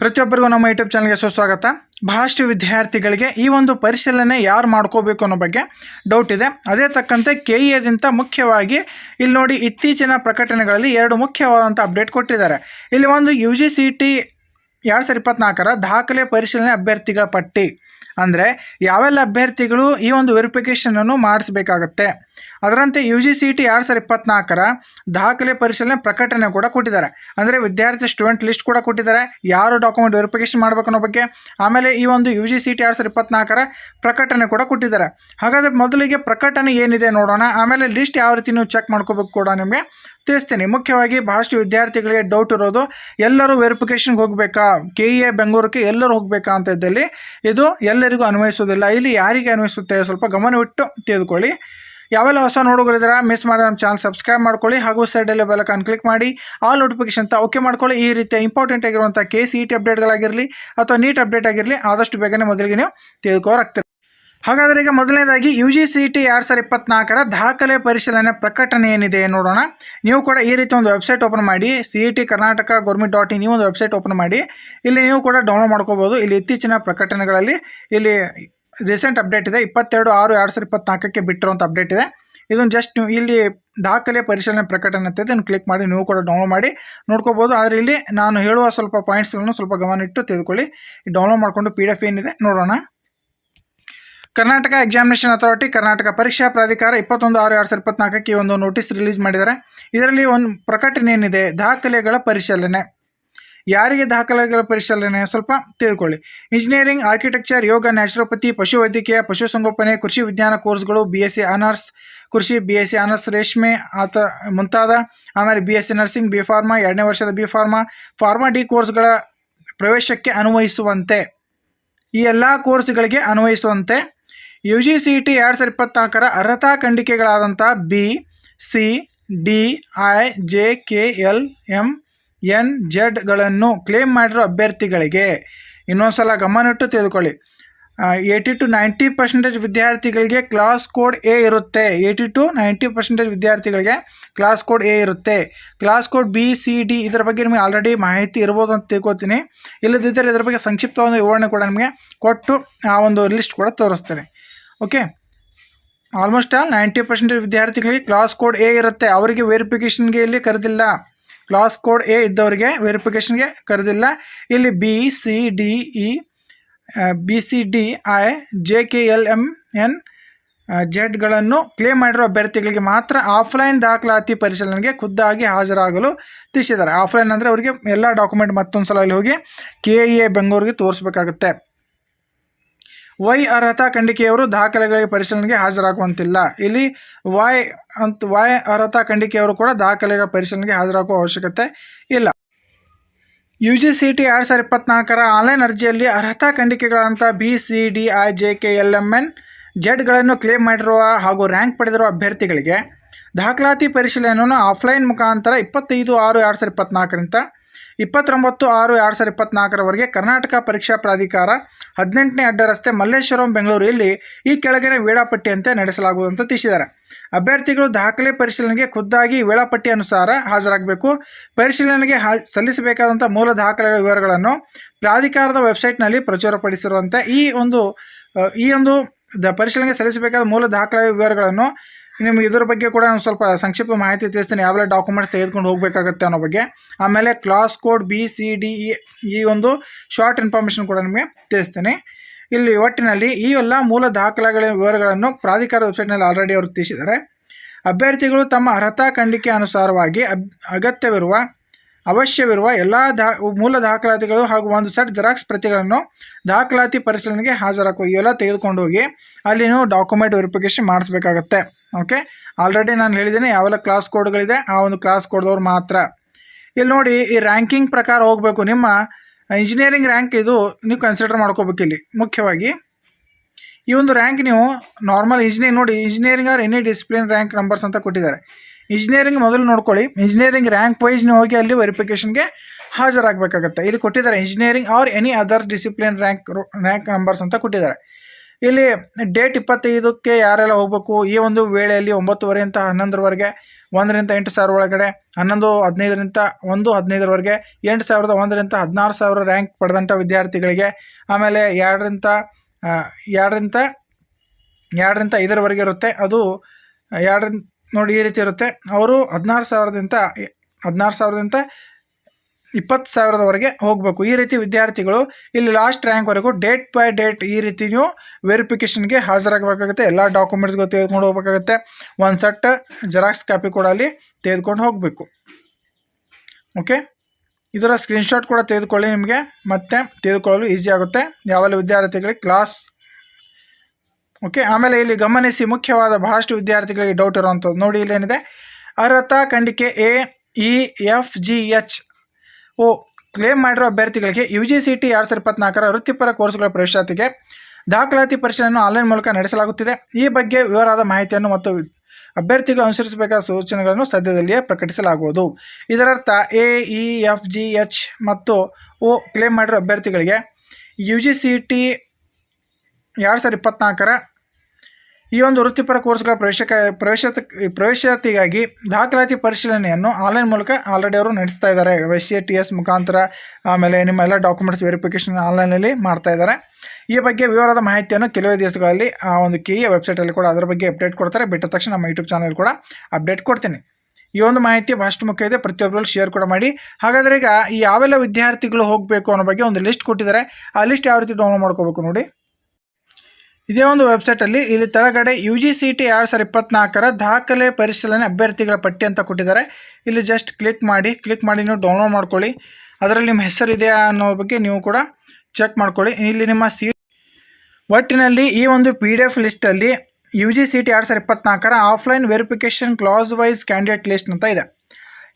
ಪ್ರತಿಯೊಬ್ಬರಿಗೂ ನಮ್ಮ ಯೂಟ್ಯೂಬ್ ಚಾನಲ್ಗೆ ಸುಸ್ವಾಗತ. ಬಹಳಷ್ಟು ವಿದ್ಯಾರ್ಥಿಗಳಿಗೆ ಈ ಒಂದು ಪರಿಶೀಲನೆ ಯಾರು ಮಾಡ್ಕೋಬೇಕು ಅನ್ನೋ ಬಗ್ಗೆ ಡೌಟ್ ಇದೆ. ಅದೇ ತಕ್ಕಂತೆ ಕೆ ಇ ಎದಿಂದ ಮುಖ್ಯವಾಗಿ ಇಲ್ಲಿ ನೋಡಿ ಇತ್ತೀಚಿನ ಪ್ರಕಟಣೆಗಳಲ್ಲಿ ಎರಡು ಮುಖ್ಯವಾದಂಥ ಅಪ್ಡೇಟ್ ಕೊಟ್ಟಿದ್ದಾರೆ. ಇಲ್ಲಿ ಒಂದು ಯು ಜಿ ಸಿ ಟಿ ಎರಡು ಸಾವಿರದ ಇಪ್ಪತ್ನಾಲ್ಕರ? ದಾಖಲೆ ಪರಿಶೀಲನೆ ಅಭ್ಯರ್ಥಿಗಳ ಪಟ್ಟಿ. ಅಂದರೆ ಯಾವೆಲ್ಲ ಅಭ್ಯರ್ಥಿಗಳು ಈ ಒಂದು ವೆರಿಫಿಕೇಷನನ್ನು ಮಾಡಿಸ್ಬೇಕಾಗತ್ತೆ. ಅದರಂತೆ ಯು ಜಿ ಸಿ ಟಿ ಎರಡು ಸಾವಿರದ ಇಪ್ಪತ್ನಾಲ್ಕರ ದಾಖಲೆ ಪರಿಶೀಲನೆ ಪ್ರಕಟಣೆ ಕೂಡ ಕೊಟ್ಟಿದ್ದಾರೆ. ಅಂದರೆ ವಿದ್ಯಾರ್ಥಿ ಸ್ಟೂಡೆಂಟ್ ಲಿಸ್ಟ್ ಕೂಡ ಕೊಟ್ಟಿದ್ದಾರೆ. ಯಾರು ಡಾಕ್ಯುಮೆಂಟ್ ವೆರಿಫಿಕೇಷನ್ ಮಾಡಬೇಕು ಅನ್ನೋ ಬಗ್ಗೆ ಆಮೇಲೆ ಈ ಒಂದು ಯು ಜಿ ಸಿ ಟಿ ಎರಡು ಸಾವಿರದ ಇಪ್ಪತ್ನಾಲ್ಕರ ಪ್ರಕಟಣೆ ಕೂಡ ಕೊಟ್ಟಿದ್ದಾರೆ. ಹಾಗಾದರೆ ಮೊದಲಿಗೆ ಪ್ರಕಟಣೆ ಏನಿದೆ ನೋಡೋಣ. ಆಮೇಲೆ ಲಿಸ್ಟ್ ಯಾವ ರೀತಿ ನೀವು ಚೆಕ್ ಮಾಡ್ಕೋಬೇಕು ಕೂಡ ನಿಮಗೆ ತಿಳಿಸ್ತೀನಿ. ಮುಖ್ಯವಾಗಿ ಬಹಳಷ್ಟು ವಿದ್ಯಾರ್ಥಿಗಳಿಗೆ ಡೌಟ್ ಇರೋದು, ಎಲ್ಲರೂ ವೆರಿಫಿಕೇಶನ್ಗೆ ಹೋಗಬೇಕಾ? ಕೆ ಇ ಎ ಬೆಂಗಳೂರಿಗೆ ಎಲ್ಲರೂ ಹೋಗಬೇಕಾ ಅಂತ ಇದ್ದಲ್ಲಿ ಇದು ಎಲ್ಲರಿಗೂ ಅನ್ವಯಿಸೋದಿಲ್ಲ. ಇಲ್ಲಿ ಯಾರಿಗೆ ಅನ್ವಯಿಸುತ್ತೆ? ಸ್ವಲ್ಪ ಗಮನವಿಟ್ಟು ತಿಳಿದುಕೊಳ್ಳಿ. ಯಾವೆಲ್ಲ ಹೊಸ ನೋಡುಗರಿದ್ದೀರಾ ಮಿಸ್ ಮಾಡಿದ ನಮ್ಮ ಚಾನಲ್ ಸಬ್ಸ್ಕ್ರೈಬ್ ಮಾಡ್ಕೊಳ್ಳಿ ಹಾಗೂ ಸೈಡಲ್ಲಿ ಬೆಲಕನ್ ಕ್ಲಿಕ್ ಮಾಡಿ. ಆಲ್ ನೋಟಿಫಿಕೇಶನ್ ಅಂತ ಓಕೆ ಮಾಡ್ಕೊಳ್ಳಿ. ಈ ರೀತಿಯ ಇಂಪಾರ್ಟೆಂಟ್ ಆಗಿರುವಂಥ ಕೆ ಸಿ ಇ ಟಿ ಅಪ್ಡೇಟ್ಗಳಾಗಿರಲಿ ಅಥವಾ ನೀಟ್ ಅಪ್ಡೇಟ್ ಆಗಿರಲಿ, ಆದಷ್ಟು ಬೇಗನೆ ಮೊದಲಿಗೆ ನೀವು ತಿಳ್ಕೋರಾಗ್ತೀರಿ ಹಾಗಾದರೆ ಈಗ ಮೊದಲನೇದಾಗಿ ಯು ಜಿ ಸಿ ಟಿ ಎರಡು ಸಾವಿರದ ಇಪ್ಪತ್ನಾಲ್ಕರ ದಾಖಲೆ ಪರಿಶೀಲನೆ ಪ್ರಕಟಣೆ ಏನಿದೆ ನೋಡೋಣ. ನೀವು ಕೂಡ ಈ ರೀತಿ ಒಂದು ವೆಬ್ಸೈಟ್ ಓಪನ್ ಮಾಡಿ C E T Karnataka government dot in ಈ ಒಂದು ವೆಬ್ಸೈಟ್ ಓಪನ್ ಮಾಡಿ, ಇಲ್ಲಿ ನೀವು ಕೂಡ ಡೌನ್ಲೋಡ್ ಮಾಡ್ಕೋಬೋದು ಇಲ್ಲಿ ಇತ್ತೀಚಿನ ಪ್ರಕಟಣೆಗಳಲ್ಲಿ ಇಲ್ಲಿ ರೀಸೆಂಟ್ ಅಪ್ಡೇಟ್ ಇದೆ. ಇಪ್ಪತ್ತೆರಡು ಆರು ಎರಡು ಸಾವಿರದ ಇಪ್ಪತ್ನಾಲ್ಕಕ್ಕೆ ಬಿಟ್ಟಿರುವಂಥ ಅಪ್ಡೇಟ್ ಇದೆ. ಇದನ್ನು ಜಸ್ಟ್ ನೀವು ಇಲ್ಲಿ ದಾಖಲೆ ಪರಿಶೀಲನೆ ಪ್ರಕಟಣೆ ಅಂತ ಇದನ್ನು ಕ್ಲಿಕ್ ಮಾಡಿ ನೀವು ಕೂಡ ಡೌನ್ಲೋಡ್ ಮಾಡಿ ನೋಡ್ಕೋಬೋದು ಆದರೆ ಇಲ್ಲಿ ನಾನು ಹೇಳುವ ಸ್ವಲ್ಪ ಪಾಯಿಂಟ್ಸ್ಗಳನ್ನು ಸ್ವಲ್ಪ ಗಮನ ಇಟ್ಟು ತೆಗೆದುಕೊಳ್ಳಿ. ಡೌನ್ಲೋಡ್ ಮಾಡಿಕೊಂಡು ಪಿ ಡಿ ಎಫ್ ಏನಿದೆ ನೋಡೋಣ. ಕರ್ನಾಟಕ ಎಕ್ಸಾಮಿನೇಷನ್ ಅಥಾರಿಟಿ ಕರ್ನಾಟಕ ಪರೀಕ್ಷಾ ಪ್ರಾಧಿಕಾರ ಇಪ್ಪತ್ತೊಂದು ಆರು ಎರಡು ಸಾವಿರದ ಇಪ್ಪತ್ನಾಲ್ಕಕ್ಕೆ ಒಂದು ನೋಟಿಸ್ ರಿಲೀಸ್ ಮಾಡಿದ್ದಾರೆ. ಇದರಲ್ಲಿ ಒಂದು ಪ್ರಕಟಣೆ ಏನಿದೆ? ದಾಖಲೆಗಳ ಪರಿಶೀಲನೆ. ಯಾರಿಗೆ ದಾಖಲೆಗಳ ಪರಿಶೀಲನೆ? ಸ್ವಲ್ಪ ತಿಳ್ಕೊಳ್ಳಿ. ಇಂಜಿನಿಯರಿಂಗ್ ಆರ್ಕಿಟೆಕ್ಚರ್ ಯೋಗ ನ್ಯಾಚುರೋಪತಿ ಪಶುವೈದ್ಯಕೀಯ ಪಶುಸಂಗೋಪನೆ ಕೃಷಿ ವಿಜ್ಞಾನ ಕೋರ್ಸ್ಗಳು ಬಿ ಎಸ್ ಸಿ ಆನರ್ಸ್ ಕೃಷಿ ಬಿ ಎಸ್ ಸಿ ಆನರ್ಸ್ ರೇಷ್ಮೆ, ಆತ ಮುಂತಾದ, ಆಮೇಲೆ B S C nursing B pharma ಎರಡನೇ ವರ್ಷದ ಬಿ ಫಾರ್ಮಾ ಫಾರ್ಮಾ ಡಿ ಕೋರ್ಸ್ಗಳ ಪ್ರವೇಶಕ್ಕೆ ಅನ್ವಯಿಸುವಂತೆ. ಈ ಎಲ್ಲ ಕೋರ್ಸ್ಗಳಿಗೆ ಅನ್ವಯಿಸುವಂತೆ ಯು ಜಿ ಸಿ ಟಿ ಎರಡು ಸಾವಿರದ ಇಪ್ಪತ್ತ್ನಾಲ್ಕರ ಅರ್ಹತಾ ಖಂಡಿಕೆಗಳಾದಂಥ B, C, D, I, J, K, L M N ಜೆಡ್ಗಳನ್ನು claim ಮಾಡಿರೋ ಅಭ್ಯರ್ಥಿಗಳಿಗೆ ಇನ್ನೊಂದು ಸಲ ಗಮನಿಟ್ಟು ತೆಗೆದುಕೊಳ್ಳಿ ಏಯ್ಟಿ ಟು ನೈಂಟಿ ಪರ್ಸೆಂಟೇಜ್ ವಿದ್ಯಾರ್ಥಿಗಳಿಗೆ ಕ್ಲಾಸ್ ಕೋಡ್ ಎ ಇರುತ್ತೆ. ಏಯ್ಟಿ ಟು ನೈಂಟಿ ಪರ್ಸೆಂಟೇಜ್ ವಿದ್ಯಾರ್ಥಿಗಳಿಗೆ ಕ್ಲಾಸ್ ಕೋಡ್ ಎ ಇರುತ್ತೆ. Class code B, C, D ಇದರ ಬಗ್ಗೆ ನಿಮಗೆ ಆಲ್ರೆಡಿ ಮಾಹಿತಿ ಇರ್ಬೋದು ಅಂತ ತಿಳ್ಕೊತೀನಿ. ಇಲ್ಲದಿದ್ದರೆ ಇದರ ಬಗ್ಗೆ ಸಂಕ್ಷಿಪ್ತವಾದ ವಿವರಣೆ ಕೂಡ ನಿಮಗೆ ಕೊಟ್ಟು ಆ ಒಂದು ಲಿಸ್ಟ್ ಕೂಡ ತೋರಿಸ್ತೇನೆ. Okay almost all ninety percentage ವಿದ್ಯಾರ್ಥಿಗಳಿಗೆ ಕ್ಲಾಸ್ ಕೋಡ್ ಎ ಇರುತ್ತೆ. ಅವರಿಗೆ ವೆರಿಫಿಕೇಷನ್ಗೆ ಇಲ್ಲಿ ಕರೆದಿಲ್ಲ. ಕ್ಲಾಸ್ ಕೋಡ್ ಎ ಇದ್ದವರಿಗೆ ವೆರಿಫಿಕೇಷನ್ಗೆ ಕರೆದಿಲ್ಲ. ಇಲ್ಲಿ B C D E B C D I J K L M N ಜೆಡ್ಗಳನ್ನು claim ಮಾಡಿರುವ ಅಭ್ಯರ್ಥಿಗಳಿಗೆ ಮಾತ್ರ ಆಫ್ಲೈನ್ ದಾಖಲಾತಿ ಪರಿಶೀಲನೆಗೆ ಖುದ್ದಾಗಿ ಹಾಜರಾಗಲು ತಿಳಿಸಿದ್ದಾರೆ. ಆಫ್ಲೈನ್ ಅಂದರೆ ಅವರಿಗೆ ಎಲ್ಲ ಡಾಕ್ಯುಮೆಂಟ್ ಮತ್ತೊಂದು ಸಲ ಅಲ್ಲಿ ಹೋಗಿ ಕೆ ಎ ಬೆಂಗಳೂರಿಗೆ ತೋರಿಸ್ಬೇಕಾಗುತ್ತೆ. ವೈ ಅರ್ಹತಾ ಖಂಡಿಕೆಯವರು ದಾಖಲೆಗಳಿಗೆ ಪರಿಶೀಲನೆಗೆ ಹಾಜರಾಗುವಂತಿಲ್ಲ. ಇಲ್ಲಿ ವೈ ಅಂತ, ವೈ ಅರ್ಹತಾ ಖಂಡಿಕೆಯವರು ಕೂಡ ದಾಖಲೆಗಳ ಪರಿಶೀಲನೆಗೆ ಹಾಜರಾಗುವ ಅವಶ್ಯಕತೆ ಇಲ್ಲ. ಯು ಜಿ ಸಿ ಟಿ ಎರಡು ಸಾವಿರದ ಇಪ್ಪತ್ನಾಲ್ಕರ ಆನ್ಲೈನ್ ಅರ್ಜಿಯಲ್ಲಿ ಅರ್ಹತಾ ಖಂಡಿಕೆಗಳಂಥ B, C, D, I, J, K, L M N ಜೆಡ್ಗಳನ್ನು claim ಮಾಡಿರುವ ಹಾಗೂ ರ್ಯಾಂಕ್ ಪಡೆದಿರುವ ಅಭ್ಯರ್ಥಿಗಳಿಗೆ ದಾಖಲಾತಿ ಪರಿಶೀಲನೆಯನ್ನು ಆಫ್ಲೈನ್ ಮುಖಾಂತರ ಇಪ್ಪತ್ತೈದು ಆರು ಎರಡು ಸಾವಿರದ ಇಪ್ಪತ್ನಾಲ್ಕರಿಂದ ಇಪ್ಪತ್ತೊಂಬತ್ತು ಆರು ಎರಡು ಸಾವಿರದ ಇಪ್ಪತ್ನಾಲ್ಕರವರೆಗೆ ಕರ್ನಾಟಕ ಪರೀಕ್ಷಾ ಪ್ರಾಧಿಕಾರ ಹದಿನೆಂಟನೇ ಅಡ್ಡ ರಸ್ತೆ ಮಲ್ಲೇಶ್ವರಂ ಬೆಂಗಳೂರು ಇಲ್ಲಿ ಈ ಕೆಳಗಿನ ವೇಳಾಪಟ್ಟಿಯಂತೆ ಅಂತ ತಿಳಿಸಿದ್ದಾರೆ. ಅಭ್ಯರ್ಥಿಗಳು ದಾಖಲೆ ಪರಿಶೀಲನೆಗೆ ಖುದ್ದಾಗಿ ವೇಳಾಪಟ್ಟಿ ಅನುಸಾರ ಹಾಜರಾಗಬೇಕು. ಪರಿಶೀಲನೆಗೆ ಹಾ ಸಲ್ಲಿಸಬೇಕಾದಂಥ ಮೂಲ ದಾಖಲೆಗಳ ವಿವರಗಳನ್ನು ಪ್ರಾಧಿಕಾರದ ವೆಬ್ಸೈಟ್ನಲ್ಲಿ ಪ್ರಚುರಪಡಿಸಿರುವಂತೆ ಈ ಒಂದು ಈ ಒಂದು ದ ಪರಿಶೀಲನೆಗೆ ಸಲ್ಲಿಸಬೇಕಾದ ಮೂಲ ದಾಖಲೆ ವಿವರಗಳನ್ನು ನಿಮಗೆ ಇದ್ರ ಬಗ್ಗೆ ಕೂಡ ಒಂದು ಸ್ವಲ್ಪ ಸಂಕ್ಷಿಪ್ತ ಮಾಹಿತಿ ತಿಳಿಸ್ತೀನಿ. ಯಾವೆಲ್ಲ ಡಾಕ್ಯುಮೆಂಟ್ಸ್ ತೆಗೆದುಕೊಂಡು ಹೋಗಬೇಕಾಗತ್ತೆ ಅನ್ನೋ ಬಗ್ಗೆ. ಆಮೇಲೆ class code B C D E ಈ ಒಂದು ಶಾರ್ಟ್ ಇನ್ಫಾರ್ಮೇಷನ್ ಕೂಡ ನಿಮಗೆ ತಿಳಿಸ್ತೀನಿ. ಇಲ್ಲಿ ಒಟ್ಟಿನಲ್ಲಿ ಈ ಎಲ್ಲ ಮೂಲ ದಾಖಲೆಗಳ ವಿವರಗಳನ್ನು ಪ್ರಾಧಿಕಾರ ವೆಬ್ಸೈಟ್ನಲ್ಲಿ ಆಲ್ರೆಡಿ ಅವರು ತಿಳಿಸಿದ್ದಾರೆ. ಅಭ್ಯರ್ಥಿಗಳು ತಮ್ಮ ಅರ್ಹತಾ ಖಂಡಿಕೆ ಅನುಸಾರವಾಗಿ ಅಗತ್ಯವಿರುವ ಅವಶ್ಯವಿರುವ ಎಲ್ಲ ದಾ, ಮೂಲ ದಾಖಲಾತಿಗಳು ಹಾಗೂ ಒಂದು ಸೆಟ್ ಜೆರಾಕ್ಸ್ ಪ್ರತಿಗಳನ್ನು ದಾಖಲಾತಿ ಪರಿಶೀಲನೆಗೆ ಹಾಜರಾಕು. ಇವೆಲ್ಲ ತೆಗೆದುಕೊಂಡು ಹೋಗಿ ಅಲ್ಲಿ ನೀವು ಡಾಕ್ಯುಮೆಂಟ್ ವೆರಿಫಿಕೇಷನ್ ಮಾಡಿಸ್ಬೇಕಾಗತ್ತೆ. ಓಕೆ? ಆಲ್ರೆಡಿ ನಾನು ಹೇಳಿದ್ದೀನಿ, ಯಾವೆಲ್ಲ ಕ್ಲಾಸ್ ಕೋಡ್ಗಳಿದೆ, ಆ ಒಂದು ಕ್ಲಾಸ್ ಕೋಡ್ದವ್ರು ಮಾತ್ರ. ಇಲ್ಲಿ ನೋಡಿ, ಈ ರ್ಯಾಂಕಿಂಗ್ ಪ್ರಕಾರ ಹೋಗಬೇಕು. ನಿಮ್ಮ ಇಂಜಿನಿಯರಿಂಗ್ ರ್ಯಾಂಕ್ ಇದು ನೀವು ಕನ್ಸಿಡರ್ ಮಾಡ್ಕೋಬೇಕು ಇಲ್ಲಿ. ಮುಖ್ಯವಾಗಿ, ಈ ಒಂದು ರ್ಯಾಂಕ್ ನೀವು ನಾರ್ಮಲ್ ಇಂಜಿನಿಯರಿಂಗ್ ನೋಡಿ, engineering or any discipline rank numbers ಅಂತ ಕೊಟ್ಟಿದ್ದಾರೆ. ಇಂಜಿನಿಯರಿಂಗ್ ಮೊದಲು ನೋಡ್ಕೊಳ್ಳಿ. ಇಂಜಿನಿಯರಿಂಗ್ ರ್ಯಾಂಕ್ ವೈಸ್ ನೀವು ಹೋಗಿ ಅಲ್ಲಿ ವೆರಿಫಿಕೇಷನ್ಗೆ ಹಾಜರಾಗಬೇಕಾಗತ್ತೆ. ಇಲ್ಲಿ ಕೊಟ್ಟಿದ್ದಾರೆ engineering or any other discipline rank rank numbers ಅಂತ ಕೊಟ್ಟಿದ್ದಾರೆ. ಇಲ್ಲಿ ಡೇಟ್ ಇಪ್ಪತ್ತೈದಕ್ಕೆ ಯಾರೆಲ್ಲ ಹೋಗಬೇಕು? ಈ ಒಂದು ವೇಳೆಯಲ್ಲಿ ಒಂಬತ್ತುವರೆ ಅಂತ ಹನ್ನೊಂದರವರೆಗೆ, ಒಂದರಿಂದ ಎಂಟು ಸಾವಿರ ಒಳಗಡೆ, ಹನ್ನೊಂದು, ಹದಿನೈದರಿಂದ ಒಂದು, ಹದಿನೈದರವರೆಗೆ, ಎಂಟು ಸಾವಿರದ ಒಂದರಿಂದ ಹದಿನಾರು ಸಾವಿರ ರ್ಯಾಂಕ್ ಪಡೆದಂಥ ವಿದ್ಯಾರ್ಥಿಗಳಿಗೆ, ಆಮೇಲೆ ಎರಡರಿಂದ ಎರಡರಿಂದ ಎರಡರಿಂದ ಐದರವರೆಗೆ ಇರುತ್ತೆ. ಅದು ಎರಡರಿಂದ ನೋಡಿ ಈ ರೀತಿ ಇರುತ್ತೆ. ಅವರು ಹದಿನಾರು ಸಾವಿರದಿಂದ ಹದಿನಾರು ಸಾವಿರದಿಂದ ಇಪ್ಪತ್ತು ಸಾವಿರದವರೆಗೆ ಹೋಗಬೇಕು. ಈ ರೀತಿ ವಿದ್ಯಾರ್ಥಿಗಳು ಇಲ್ಲಿ ಲಾಸ್ಟ್ ರ್ಯಾಂಕ್ವರೆಗೂ ಡೇಟ್ ಬೈ ಡೇಟ್ ಈ ರೀತಿ ನೀವು ವೆರಿಫಿಕೇಷನ್ಗೆ ಹಾಜರಾಗಬೇಕಾಗುತ್ತೆ. ಎಲ್ಲ ಡಾಕ್ಯುಮೆಂಟ್ಸ್ಗೂ ತೆಗೆದುಕೊಂಡು ಹೋಗಬೇಕಾಗುತ್ತೆ. ಒಂದು ಸೆಟ್ ಜೆರಾಕ್ಸ್ ಕಾಪಿ ಕೂಡ ಅಲ್ಲಿ ತೆಗೆದುಕೊಂಡು ಹೋಗಬೇಕು. ಓಕೆ ಇದರ ಸ್ಕ್ರೀನ್ಶಾಟ್ ಕೂಡ ತೆಗೆದುಕೊಳ್ಳಿ ನಿಮಗೆ. ಮತ್ತೆ ತೆಗೆದುಕೊಳ್ಳಲು ಈಸಿ ಆಗುತ್ತೆ. ಯಾವೆಲ್ಲ ವಿದ್ಯಾರ್ಥಿಗಳಿಗೆ ಕ್ಲಾಸ್ ಓಕೆ, ಆಮೇಲೆ ಇಲ್ಲಿ ಗಮನಿಸಿ ಮುಖ್ಯವಾದ ಬಹಳಷ್ಟು ವಿದ್ಯಾರ್ಥಿಗಳಿಗೆ ಡೌಟ್ ಇರುವಂಥದ್ದು. ನೋಡಿ ಇಲ್ಲೇನಿದೆ? ಅರ್ಹತಾ ಖಂಡಿಕೆ A, E, F, G, H. O claim ಮಾಡಿರೋ ಅಭ್ಯರ್ಥಿಗಳಿಗೆ ಯು ಜಿ ಸಿ ಟಿ ಎರಡು ಸಾವಿರದ ಇಪ್ಪತ್ನಾಲ್ಕರ ವೃತ್ತಿಪರ ಕೋರ್ಸ್ಗಳ ಪ್ರವೇಶಾತಿಗೆ ದಾಖಲಾತಿ ಪರಿಶೀಲನೆಯನ್ನು ಆನ್ಲೈನ್ ಮೂಲಕ ನಡೆಸಲಾಗುತ್ತಿದೆ. ಈ ಬಗ್ಗೆ ವಿವರವಾದ ಮಾಹಿತಿಯನ್ನು ಮತ್ತು ಅಭ್ಯರ್ಥಿಗಳು ಅನುಸರಿಸಬೇಕಾದ ಸೂಚನೆಗಳನ್ನು ಸದ್ಯದಲ್ಲಿಯೇ ಪ್ರಕಟಿಸಲಾಗುವುದು. ಇದರರ್ಥ, A, E, F, G, H ಮತ್ತು ಓ ಕ್ಲೇಮ್ ಮಾಡಿರೋ ಅಭ್ಯರ್ಥಿಗಳಿಗೆ ಯು ಜಿ ಸಿ ಟಿ ಎರಡು ಸಾವಿರದ ಇಪ್ಪತ್ನಾಲ್ಕರ ಈ ಒಂದು ವೃತ್ತಿಪರ ಕೋರ್ಸ್ಗಳ ಪ್ರವೇಶಕ ಪ್ರವೇಶ ಪ್ರವೇಶಾತಿಗಾಗಿ ದಾಖಲಾತಿ ಪರಿಶೀಲನೆಯನ್ನು ಆನ್ಲೈನ್ ಮೂಲಕ ಆಲ್ರೆಡಿ ಅವರು ನಡೆಸ್ತಾ ಇದ್ದಾರೆ. ಎಸ್ ಸಿ ಟಿ ಎಸ್ ಮುಖಾಂತರ ಆಮೇಲೆ ನಿಮ್ಮ ಎಲ್ಲ ಡಾಕ್ಯುಮೆಂಟ್ಸ್ ವೆರಿಫಿಕೇಶನ್ ಆನ್ಲೈನಲ್ಲಿ ಮಾಡ್ತಾ ಇದ್ದಾರೆ. ಈ ಬಗ್ಗೆ ವಿವರದ ಮಾಹಿತಿಯನ್ನು ಕೆಲವೇ ದಿವಸಗಳಲ್ಲಿ ಆ ಒಂದು ಕೆ ವೆಬ್ಸೈಟಲ್ಲಿ ಕೂಡ ಅದರ ಬಗ್ಗೆ ಅಪ್ಡೇಟ್ ಕೊಡ್ತಾರೆ. ಬಿಟ್ಟ ತಕ್ಷಣ ನಮ್ಮ ಯೂಟ್ಯೂಬ್ ಚಾನಲ್ ಕೂಡ ಅಪ್ಡೇಟ್ ಕೊಡ್ತೀನಿ. ಈ ಒಂದು ಮಾಹಿತಿ ಬಹಳಷ್ಟು ಮುಖ್ಯ ಇದೆ. ಪ್ರತಿಯೊಬ್ಬರಲ್ಲೂ ಶೇರ್ ಕೂಡ ಮಾಡಿ. ಹಾಗಾದರೆ ಈಗ ಯಾವೆಲ್ಲ ವಿದ್ಯಾರ್ಥಿಗಳು ಹೋಗಬೇಕು ಅನ್ನೋ ಬಗ್ಗೆ ಒಂದು ಲಿಸ್ಟ್ ಕೊಟ್ಟಿದ್ದಾರೆ. ಆ ಲಿಸ್ಟ್ ಯಾವ ರೀತಿ ಡೌನ್ಲೋಡ್ ಮಾಡ್ಕೋಬೇಕು ನೋಡಿ. ಇದೇ ಒಂದು ವೆಬ್ಸೈಟಲ್ಲಿ ಇಲ್ಲಿ ಕೆಳಗಡೆ ಯು ಜಿ ಸಿ ಟಿ ಎರಡು ಸಾವಿರದ ಇಪ್ಪತ್ನಾಲ್ಕರ ದಾಖಲೆ ಪರಿಶೀಲನೆ ಅಭ್ಯರ್ಥಿಗಳ ಪಟ್ಟಿ ಅಂತ ಕೊಟ್ಟಿದ್ದಾರೆ. ಇಲ್ಲಿ ಜಸ್ಟ್ ಕ್ಲಿಕ್ ಮಾಡಿ ಕ್ಲಿಕ್ ಮಾಡಿ ನೀವು ಡೌನ್ಲೋಡ್ ಮಾಡ್ಕೊಳ್ಳಿ. ಅದರಲ್ಲಿ ನಿಮ್ಮ ಹೆಸರು ಇದೆಯಾ ಅನ್ನೋ ಬಗ್ಗೆ ನೀವು ಕೂಡ ಚೆಕ್ ಮಾಡ್ಕೊಳ್ಳಿ. ಇಲ್ಲಿ ನಿಮ್ಮ ಸಿ ಒಟ್ಟಿನಲ್ಲಿ ಈ ಒಂದು ಪಿ ಡಿ ಎಫ್ ಲಿಸ್ಟಲ್ಲಿ ಯು ಜಿ ಸಿ ಟಿ ಎರಡು ಸಾವಿರದ ಇಪ್ಪತ್ನಾಲ್ಕರ offline verification class wise candidate list ಅಂತ ಇದೆ.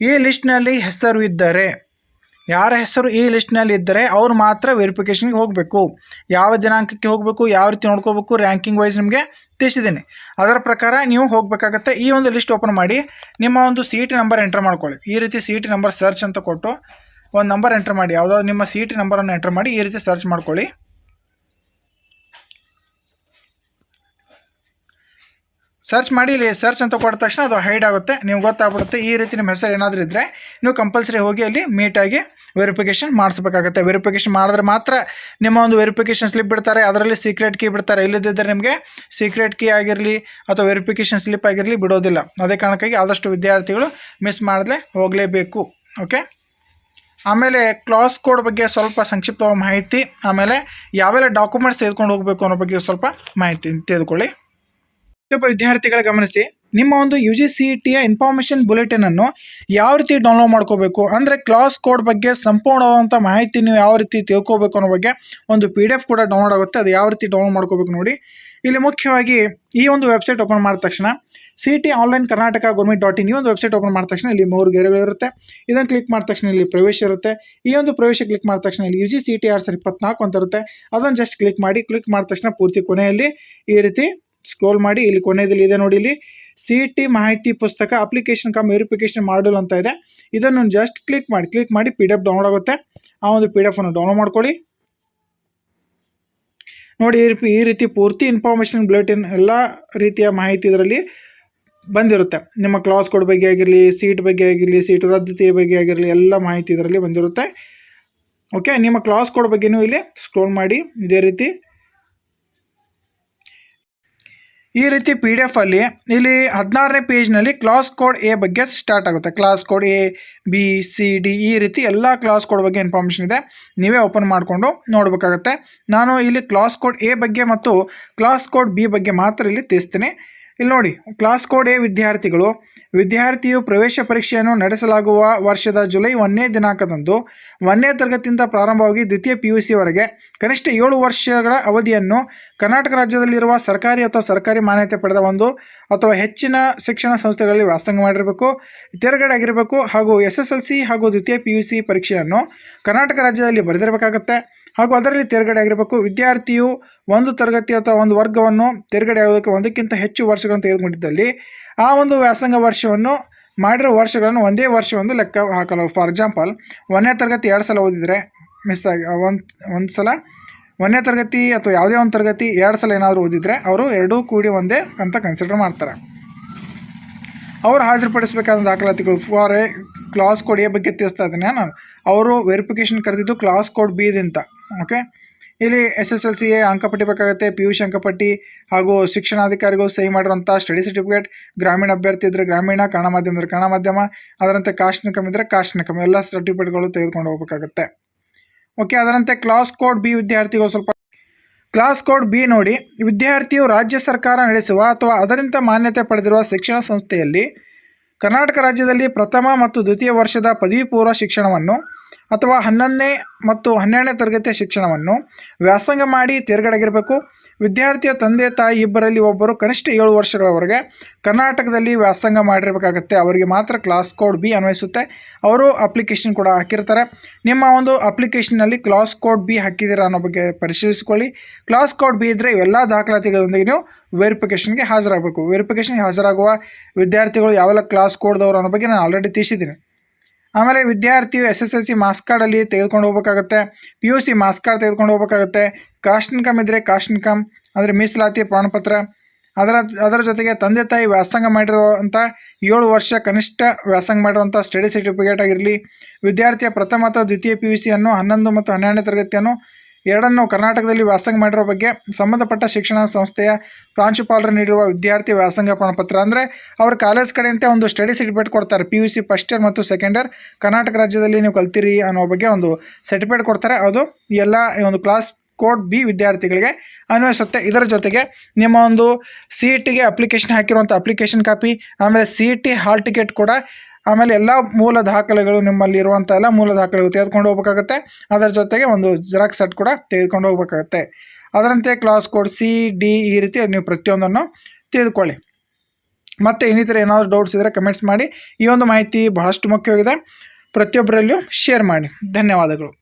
ಈ ಲಿಸ್ಟ್ನಲ್ಲಿ ಹೆಸರು ಇದ್ದರೆ ಯಾರ ಹೆಸರು ಈ ಲಿಸ್ಟ್ನಲ್ಲಿ ಇದ್ದರೆ ಅವ್ರು ಮಾತ್ರ ವೆರಿಫಿಕೇಷನ್ಗೆ ಹೋಗಬೇಕು. ಯಾವ ದಿನಾಂಕಕ್ಕೆ ಹೋಗಬೇಕು, ಯಾವ ರೀತಿ ನೋಡ್ಕೋಬೇಕು ರ್ಯಾಂಕಿಂಗ್ ವೈಸ್ ನಿಮಗೆ ತಿಳಿಸಿದ್ದೀನಿ. ಅದರ ಪ್ರಕಾರ ನೀವು ಹೋಗಬೇಕಾಗತ್ತೆ ಈ ಒಂದು ಲಿಸ್ಟ್ ಓಪನ್ ಮಾಡಿ, ನಿಮ್ಮ ಒಂದು ಸೀಟ್ ನಂಬರ್ ಎಂಟರ್ ಮಾಡ್ಕೊಳ್ಳಿ. ಈ ರೀತಿ ಸೀಟ್ ನಂಬರ್ ಸರ್ಚ್ ಅಂತ ಕೊಟ್ಟು ಒಂದು ನಂಬರ್ ಎಂಟರ್ ಮಾಡಿ ಯಾವುದೋ ನಿಮ್ಮ ಸೀಟ್ ನಂಬರನ್ನು ಎಂಟರ್ ಮಾಡಿ ಈ ರೀತಿ ಸರ್ಚ್ ಮಾಡ್ಕೊಳ್ಳಿ. ಸರ್ಚ್ ಮಾಡಿ, ಇಲ್ಲಿ ಸರ್ಚ್ ಅಂತ ಕೊಟ್ಟ ತಕ್ಷಣ ಅದು ಹೈಡ್ ಆಗುತ್ತೆ. ನೀವು ಗೊತ್ತಾಗ್ಬಿಡುತ್ತೆ. ಈ ರೀತಿ ನಿಮ್ಮ ಹೆಸರು ಏನಾದರೂ ಇದ್ದರೆ ನೀವು ಕಂಪಲ್ಸರಿ ಹೋಗಿ ಅಲ್ಲಿ ಮೀಟಾಗಿ ವೆರಿಫಿಕೇಷನ್ ಮಾಡಿಸ್ಬೇಕಾಗುತ್ತೆ. ವೆರಿಫಿಕೇಷನ್ ಮಾಡಿದ್ರೆ ಮಾತ್ರ ನಿಮ್ಮ ಒಂದು ವೆರಿಫಿಕೇಷನ್ ಸ್ಲಿಪ್ ಬಿಡ್ತಾರೆ. ಅದರಲ್ಲಿ ಸೀಕ್ರೆಟ್ ಕೀ ಬಿಡ್ತಾರೆ. ಇಲ್ಲದಿದ್ದರೆ ನಿಮಗೆ ಸೀಕ್ರೆಟ್ ಕೀ ಆಗಿರಲಿ ಅಥವಾ ವೆರಿಫಿಕೇಷನ್ ಸ್ಲಿಪ್ ಆಗಿರಲಿ ಬಿಡೋದಿಲ್ಲ. ಅದೇ ಕಾರಣಕ್ಕಾಗಿ ಆದಷ್ಟು ವಿದ್ಯಾರ್ಥಿಗಳು ಮಿಸ್ ಮಾಡದೆ ಹೋಗಲೇಬೇಕು. ಓಕೆ ಆಮೇಲೆ ಕ್ಲಾಸ್ ಕೋಡ್ ಬಗ್ಗೆ ಸ್ವಲ್ಪ ಸಂಕ್ಷಿಪ್ತ ಮಾಹಿತಿ. ಆಮೇಲೆ ಯಾವೆಲ್ಲ ಡಾಕ್ಯುಮೆಂಟ್ಸ್ ತೆಗೆದುಕೊಂಡು ಹೋಗಬೇಕು ಅನ್ನೋ ಬಗ್ಗೆ ಸ್ವಲ್ಪ ಮಾಹಿತಿ ತೆಗೆದುಕೊಳ್ಳಿ. ವಿದ್ಯಾರ್ಥಿಗಳ ಗಮನಿಸಿ, ನಿಮ್ಮ ಒಂದು ಯು ಜಿ ಸಿ ಟಿಯ ಇನ್ಫಾರ್ಮೇಷನ್ ಬುಲೆಟಿನ್ ಅನ್ನು ಯಾವ ರೀತಿ ಡೌನ್ಲೋಡ್ ಮಾಡ್ಕೋಬೇಕು? ಅಂದರೆ ಕ್ಲಾಸ್ ಕೋಡ್ ಬಗ್ಗೆ ಸಂಪೂರ್ಣವಾದಂಥ ಮಾಹಿತಿ ನೀವು ಯಾವ ರೀತಿ ತಿಳ್ಕೋಬೇಕು ಅನ್ನೋ ಬಗ್ಗೆ ಒಂದು ಪಿ ಡಿ ಎಫ್ ಕೂಡ ಡೌನ್ಲೋಡ್ ಆಗುತ್ತೆ. ಅದು ಯಾವ ರೀತಿ ಡೌನ್ಲೋಡ್ ಮಾಡ್ಕೋಬೇಕು ನೋಡಿ. ಇಲ್ಲಿ ಮುಖ್ಯವಾಗಿ ಈ ಒಂದು ವೆಬ್ಸೈಟ್ ಓಪನ್ ಮಾಡಿದ ತಕ್ಷಣ C T online Karnataka government dot in ಈ ಒಂದು ವೆಬ್ಸೈಟ್ ಓಪನ್ ಮಾಡಿದ ತಕ್ಷಣ ಇಲ್ಲಿ ಮೂರು ಗೆರೆಗಳಿರುತ್ತೆ ಇದನ್ನು ಕ್ಲಿಕ್ ಮಾಡಿದ ತಕ್ಷಣ ಇಲ್ಲಿ ಪ್ರವೇಶ ಇರುತ್ತೆ. ಈ ಒಂದು ಪ್ರವೇಶ ಕ್ಲಿಕ್ ಮಾಡಿದ ತಕ್ಷಣ ಇಲ್ಲಿ U G C T or sir ಇಪ್ಪತ್ನಾಲ್ಕು ಅಂತ ಇರುತ್ತೆ. ಅದನ್ನು ಜಸ್ಟ್ ಕ್ಲಿಕ್ ಮಾಡಿ ಕ್ಲಿಕ್ ಮಾಡಿದ ತಕ್ಷಣ ಪೂರ್ತಿ ಕೊನೆಯಲ್ಲಿ ಈ ರೀತಿ ಸ್ಕ್ರೋಲ್ ಮಾಡಿ, ಇಲ್ಲಿ ಕೊನೆಯಲ್ಲಿ ಇದೆ ನೋಡಿ, ಇಲ್ಲಿ ಸಿ ಟಿ ಮಾಹಿತಿ ಪುಸ್ತಕ ಅಪ್ಲಿಕೇಶನ್ ಕಮ್ ವೆರಿಫಿಕೇಶನ್ ಮಾಡಲ್ ಅಂತ ಇದೆ. ಇದನ್ನು ಜಸ್ಟ್ ಕ್ಲಿಕ್ ಮಾಡಿ ಕ್ಲಿಕ್ ಮಾಡಿ ಪಿ ಡಿ ಎಫ್ ಡೌನ್ಲೋಡ್ ಆಗುತ್ತೆ. ಆ ಒಂದು ಪಿ ಡಿ ಎಫನ್ನು ಡೌನ್ಲೋಡ್ ಮಾಡ್ಕೊಳ್ಳಿ. ನೋಡಿ, ಈ ರೀತಿ ಪೂರ್ತಿ ಇನ್ಫಾರ್ಮೇಷನ್ ಬುಲೆಟಿನ್ ಎಲ್ಲ ರೀತಿಯ ಮಾಹಿತಿ ಇದರಲ್ಲಿ ಬಂದಿರುತ್ತೆ. ನಿಮ್ಮ ಕ್ಲಾಸ್ ಕೋಡ್ ಬಗ್ಗೆ ಆಗಿರಲಿ ಸೀಟ್ ಬಗ್ಗೆ ಆಗಿರಲಿ ಸೀಟ್ ರದ್ದತಿಯ ಬಗ್ಗೆ ಆಗಿರಲಿ, ಎಲ್ಲ ಮಾಹಿತಿ ಇದರಲ್ಲಿ ಬಂದಿರುತ್ತೆ. ಓಕೆ ನಿಮ್ಮ ಕ್ಲಾಸ್ ಕೋಡ್ ಬಗ್ಗೆನೂ ಇಲ್ಲಿ ಸ್ಕ್ರೋಲ್ ಮಾಡಿ, ಇದೇ ರೀತಿ. ಈ ರೀತಿ ಪಿ ಡಿ ಎಫಲ್ಲಿ ಇಲ್ಲಿ ಹದಿನಾರನೇ ಪೇಜ್ನಲ್ಲಿ ಕ್ಲಾಸ್ ಕೋಡ್ ಎ ಬಗ್ಗೆ ಸ್ಟಾರ್ಟ್ ಆಗುತ್ತೆ. Class code A B C D ಈ ರೀತಿ ಎಲ್ಲ ಕ್ಲಾಸ್ ಕೋಡ್ ಬಗ್ಗೆ ಇನ್ಫಾರ್ಮೇಷನ್ ಇದೆ. ನೀವೇ ಓಪನ್ ಮಾಡಿಕೊಂಡು ನೋಡಬೇಕಾಗತ್ತೆ. ನಾನು ಇಲ್ಲಿ ಕ್ಲಾಸ್ ಕೋಡ್ ಎ ಬಗ್ಗೆ ಮತ್ತು ಕ್ಲಾಸ್ ಕೋಡ್ ಬಿ ಬಗ್ಗೆ ಮಾತ್ರ ಇಲ್ಲಿ ತಿಳಿಸ್ತೀನಿ. ಇಲ್ಲಿ ನೋಡಿ, ಕ್ಲಾಸ್ ಕೋಡ್ ಎ ವಿದ್ಯಾರ್ಥಿಗಳು, ವಿದ್ಯಾರ್ಥಿಯು ಪ್ರವೇಶ ಪರೀಕ್ಷೆಯನ್ನು ನಡೆಸಲಾಗುವ ವರ್ಷದ ಜುಲೈ ಒಂದನೇ ದಿನಾಂಕದಂದು ಒಂದನೇ ತರಗತಿಯಿಂದ ಪ್ರಾರಂಭವಾಗಿ ದ್ವಿತೀಯ ಪಿ ಯು ಸಿವರೆಗೆ ಕನಿಷ್ಠ ಏಳು ವರ್ಷಗಳ ಅವಧಿಯನ್ನು ಕರ್ನಾಟಕ ರಾಜ್ಯದಲ್ಲಿರುವ ಸರ್ಕಾರಿ ಅಥವಾ ಸರ್ಕಾರಿ ಮಾನ್ಯತೆ ಪಡೆದ ಒಂದು ಅಥವಾ ಹೆಚ್ಚಿನ ಶಿಕ್ಷಣ ಸಂಸ್ಥೆಗಳಲ್ಲಿ ವ್ಯಾಸಂಗ ಮಾಡಿರಬೇಕು, ತೇರ್ಗಡೆ ಆಗಿರಬೇಕು ಹಾಗೂ ಎಸ್ ಎಸ್ ಎಲ್ ಸಿ ಹಾಗೂ ದ್ವಿತೀಯ ಪಿ ಯು ಸಿ ಪರೀಕ್ಷೆಯನ್ನು ಕರ್ನಾಟಕ ರಾಜ್ಯದಲ್ಲಿ ಬರೆದಿರಬೇಕಾಗತ್ತೆ. ಹಾಗೂ ಅದರಲ್ಲಿ ತೇರ್ಗಡೆ ಆಗಿರಬೇಕು. ವಿದ್ಯಾರ್ಥಿಯು ಒಂದು ತರಗತಿ ಅಥವಾ ಒಂದು ವರ್ಗವನ್ನು ತೇರ್ಗಡೆ ಆಗೋದಕ್ಕೆ ಒಂದಕ್ಕಿಂತ ಹೆಚ್ಚು ವರ್ಷಗಳನ್ನು ತೆಗೆದುಕೊಂಡಿದ್ದಲ್ಲಿ ಆ ಒಂದು ವ್ಯಾಸಂಗ ವರ್ಷವನ್ನು ಮಾಡಿರೋ ವರ್ಷಗಳನ್ನು ಒಂದೇ ವರ್ಷವೊಂದು ಲೆಕ್ಕ ಹಾಕಲು. ಫಾರ್ ಎಕ್ಸಾಂಪಲ್, ಒಂದನೇ ತರಗತಿ ಎರಡು ಸಲ ಓದಿದರೆ ಮಿಸ್ ಆಗಿ ಒಂದು ಒಂದು ಸಲ ಒಂದನೇ ತರಗತಿ ಅಥವಾ ಯಾವುದೇ ಒಂದು ತರಗತಿ ಎರಡು ಸಲ ಏನಾದರೂ ಓದಿದರೆ ಅವರು ಎರಡೂ ಕೂಡಿ ಒಂದೇ ಅಂತ ಕನ್ಸಿಡರ್ ಮಾಡ್ತಾರೆ. ಅವರು ಹಾಜರುಪಡಿಸಬೇಕಾದ ದಾಖಲಾತಿಗಳು ಫಾರ್ ಕ್ಲಾಸ್ ಕೋಡ್ ಎ ಬಗ್ಗೆ ತಿಳಿಸ್ತಾ ಇದ್ದೀನಿ ನಾನು. ಅವರು ವೆರಿಫಿಕೇಷನ್ ಕರೆದಿದ್ದು ಕ್ಲಾಸ್ ಕೋಡ್ ಬಿದಿಂದ ಓಕೆ ಇಲ್ಲಿ ಎಸ್ ಎಸ್ ಎಲ್ ಸಿ ಅಂಕಪಟ್ಟಿ ಬೇಕಾಗುತ್ತೆ ಪಿ ಯು ಸಿ ಅಂಕಪಟ್ಟಿ ಹಾಗೂ ಶಿಕ್ಷಣಾಧಿಕಾರಿಗಳು ಸಹಿ ಮಾಡಿರುವಂಥ ಸ್ಟಡಿ ಸರ್ಟಿಫಿಕೇಟ್ ಗ್ರಾಮೀಣ ಅಭ್ಯರ್ಥಿ ಇದ್ದರೆ ಗ್ರಾಮೀಣ, ಕನ್ನಡ ಮಾಧ್ಯಮ ಇದ್ದರೆ ಕನ್ನಡ ಮಾಧ್ಯಮ, ಅದರಂತೆ ಕಾಸ್ಟ್ ಇದ್ದರೆ ಕಾಸ್ಟ್ ಇನ್ಕಮ್ ಎಲ್ಲ ಸರ್ಟಿಫಿಕೇಟ್ಗಳು ತೆಗೆದುಕೊಂಡು ಹೋಗಬೇಕಾಗುತ್ತೆ. ಓಕೆ ಅದರಂತೆ ಕ್ಲಾಸ್ ಕೋಡ್ ಬಿ ವಿದ್ಯಾರ್ಥಿಗಳು ಸ್ವಲ್ಪ ಕ್ಲಾಸ್ ಕೋಡ್ ಬಿ ನೋಡಿ, ವಿದ್ಯಾರ್ಥಿಯು ರಾಜ್ಯ ಸರ್ಕಾರ ನಡೆಸುವ ಅಥವಾ ಅದರಿಂದ ಮಾನ್ಯತೆ ಪಡೆದಿರುವ ಶಿಕ್ಷಣ ಸಂಸ್ಥೆಯಲ್ಲಿ ಕರ್ನಾಟಕ ರಾಜ್ಯದಲ್ಲಿ ಪ್ರಥಮ ಮತ್ತು ದ್ವಿತೀಯ ವರ್ಷದ ಪದವಿ ಪೂರ್ವ ಶಿಕ್ಷಣವನ್ನು ಅಥವಾ ಹನ್ನೊಂದನೇ ಮತ್ತು ಹನ್ನೆರಡನೇ ತರಗತಿಯ ಶಿಕ್ಷಣವನ್ನು ವ್ಯಾಸಂಗ ಮಾಡಿ ತೇರ್ಗಡೆಗಿರಬೇಕು. ವಿದ್ಯಾರ್ಥಿಯ ತಂದೆ ತಾಯಿ ಇಬ್ಬರಲ್ಲಿ ಒಬ್ಬರು ಕನಿಷ್ಠ ಏಳು ವರ್ಷಗಳವರೆಗೆ ಕರ್ನಾಟಕದಲ್ಲಿ ವ್ಯಾಸಂಗ ಮಾಡಿರಬೇಕಾಗತ್ತೆ. ಅವರಿಗೆ ಮಾತ್ರ ಕ್ಲಾಸ್ ಕೋಡ್ ಬಿ ಅನ್ವಯಿಸುತ್ತೆ. ಅವರು ಅಪ್ಲಿಕೇಶನ್ ಕೂಡ ಹಾಕಿರ್ತಾರೆ. ನಿಮ್ಮ ಒಂದು ಅಪ್ಲಿಕೇಶನ್ನಲ್ಲಿ ಕ್ಲಾಸ್ ಕೋಡ್ ಬಿ ಹಾಕಿದ್ದೀರಾ ಅನ್ನೋ ಬಗ್ಗೆ ಪರಿಶೀಲಿಸಿಕೊಳ್ಳಿ. ಕ್ಲಾಸ್ ಕೋಡ್ ಬಿ ಇದ್ದರೆ ಇವೆಲ್ಲ ದಾಖಲಾತಿಗಳೊಂದಿಗೆ ನೀವು ವೆರಿಫಿಕೇಷನ್ಗೆ ಹಾಜರಾಗಬೇಕು. ವೆರಿಫಿಕೇಷನ್ಗೆ ಹಾಜರಾಗುವ ವಿದ್ಯಾರ್ಥಿಗಳು ಯಾವೆಲ್ಲ ಕ್ಲಾಸ್ ಕೋಡ್ದವರು ಅನ್ನೋ ಬಗ್ಗೆ ನಾನು ಆಲ್ರೆಡಿ ತಿಳಿಸಿದ್ದೀನಿ. ಆಮೇಲೆ ವಿದ್ಯಾರ್ಥಿಯು S S L C marks ಕಾರ್ಡಲ್ಲಿ ತೆಗೆದುಕೊಂಡು ಹೋಗ್ಬೇಕಾಗತ್ತೆ. P U C marks card ತೆಗೆದುಕೊಂಡು ಹೋಗ್ಬೇಕಾಗತ್ತೆ. ಕಾಸ್ಟ್ ಇನ್ಕಮ್ ಇದ್ದರೆ ಕಾಸ್ಟ್ ಇನ್ಕಮ್ ಅಂದರೆ ಮೀಸಲಾತಿ ಪ್ರಮಾಣಪತ್ರ. ಅದರ ಅದರ ಜೊತೆಗೆ ತಂದೆ ತಾಯಿ ವ್ಯಾಸಂಗ ಮಾಡಿರುವಂಥ ಏಳು ವರ್ಷ ಕನಿಷ್ಠ ವ್ಯಾಸಂಗ ಮಾಡಿರುವಂಥ ಸ್ಟಡಿ ಸರ್ಟಿಫಿಕೇಟ್ ಆಗಿರಲಿ. ವಿದ್ಯಾರ್ಥಿಯ ಪ್ರಥಮ ಅಥವಾ ದ್ವಿತೀಯ ಪಿ ಯು ಸಿಯನ್ನು ಹನ್ನೊಂದು ಮತ್ತು ಹನ್ನೆರಡನೇ ತರಗತಿಯನ್ನು ಎರಡನ್ನು ಕರ್ನಾಟಕದಲ್ಲಿ ವ್ಯಾಸಂಗ ಮಾಡಿರೋ ಬಗ್ಗೆ ಸಂಬಂಧಪಟ್ಟ ಶಿಕ್ಷಣ ಸಂಸ್ಥೆಯ ಪ್ರಾಂಶುಪಾಲರು ನೀಡಿರುವ ವಿದ್ಯಾರ್ಥಿ ವ್ಯಾಸಂಗ ಪ್ರಮಾಣಪತ್ರ ಅಂದರೆ ಅವ್ರ ಕಾಲೇಜ್ ಕಡೆಯಂತೆ ಒಂದು ಸ್ಟಡಿ ಸರ್ಟಿಫಿಕೇಟ್ ಕೊಡ್ತಾರೆ. P U C first year ಮತ್ತು ಸೆಕೆಂಡ್ ಇಯರ್ ಕರ್ನಾಟಕ ರಾಜ್ಯದಲ್ಲಿ ನೀವು ಕಲ್ತೀರಿ ಅನ್ನೋ ಬಗ್ಗೆ ಒಂದು ಸರ್ಟಿಫಿಕೇಟ್ ಕೊಡ್ತಾರೆ. ಅದು ಎಲ್ಲ ಒಂದು ಕ್ಲಾಸ್ ಕೋಡ್ ಬಿ ವಿದ್ಯಾರ್ಥಿಗಳಿಗೆ ಅನ್ವಯಿಸುತ್ತೆ. ಇದರ ಜೊತೆಗೆ ನಿಮ್ಮ ಒಂದು ಸಿ ಇ ಟಿಗೆ ಅಪ್ಲಿಕೇಶನ್ ಹಾಕಿರುವಂಥ ಅಪ್ಲಿಕೇಶನ್ ಕಾಪಿ ಆಮೇಲೆ C E T hall ticket ಕೂಡ ಆಮೇಲೆ ಎಲ್ಲ ಮೂಲ ದಾಖಲೆಗಳು ನಿಮ್ಮಲ್ಲಿ ಇರುವಂಥ ಎಲ್ಲ ಮೂಲ ದಾಖಲೆಗಳು ತೆಗೆದುಕೊಂಡು ಹೋಗ್ಬೇಕಾಗತ್ತೆ. ಅದರ ಜೊತೆಗೆ ಒಂದು ಜೆರಾಕ್ಸ್ ಸೆಟ್ ಕೂಡ ತೆಗೆದುಕೊಂಡು ಹೋಗ್ಬೇಕಾಗತ್ತೆ. ಅದರಂತೆ ಕ್ಲಾಸ್ ಕೋಡ್ ಸಿ, ಡಿ ಈ ರೀತಿ ನೀವು ಪ್ರತಿಯೊಂದನ್ನು ತಿಳಿದುಕೊಳ್ಳಿ ಮತ್ತು ಇನ್ನಿತರ ಏನಾದರೂ ಡೌಟ್ಸ್ ಇದ್ದರೆ ಕಮೆಂಟ್ಸ್ ಮಾಡಿ. ಈ ಒಂದು ಮಾಹಿತಿ ಬಹಳಷ್ಟು ಮುಖ್ಯವಾಗಿದೆ. ಪ್ರತಿಯೊಬ್ಬರಲ್ಲಿಯೂ ಶೇರ್ ಮಾಡಿ. ಧನ್ಯವಾದಗಳು.